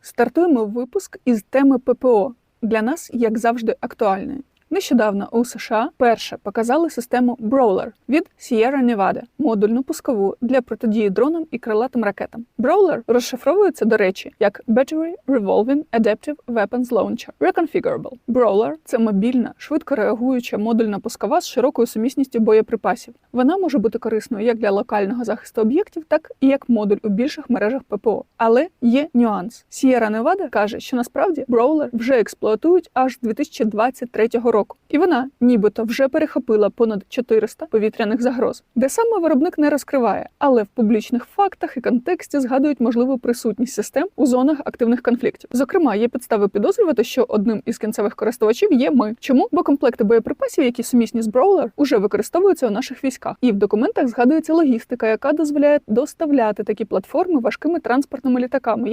Стартуємо випуск із теми ППО. Для нас, як завжди, актуальної. Нещодавно у США перше показали систему Brawler від Sierra Nevada, модульну пускову для протидії дронам і крилатим ракетам. Brawler розшифровується, до речі, як Battery Revolving Adaptive Weapons Launcher Reconfigurable. Brawler – це мобільна, швидко реагуюча модульна пускова з широкою сумісністю боєприпасів. Вона може бути корисною як для локального захисту об'єктів, так і як модуль у більших мережах ППО. Але є нюанс. Sierra Nevada каже, що насправді Brawler вже експлуатують аж з 2023 року, і вона нібито вже перехопила понад 400 повітряних загроз, де саме виробник не розкриває, але в публічних фактах і контексті згадують можливу присутність систем у зонах активних конфліктів. Зокрема, є підстави підозрювати, що одним із кінцевих користувачів є ми. Чому? Бо комплекти боєприпасів, які сумісні з Brawler, уже використовуються у наших військах, і в документах згадується логістика, яка дозволяє доставляти такі платформи важкими транспортними літаками.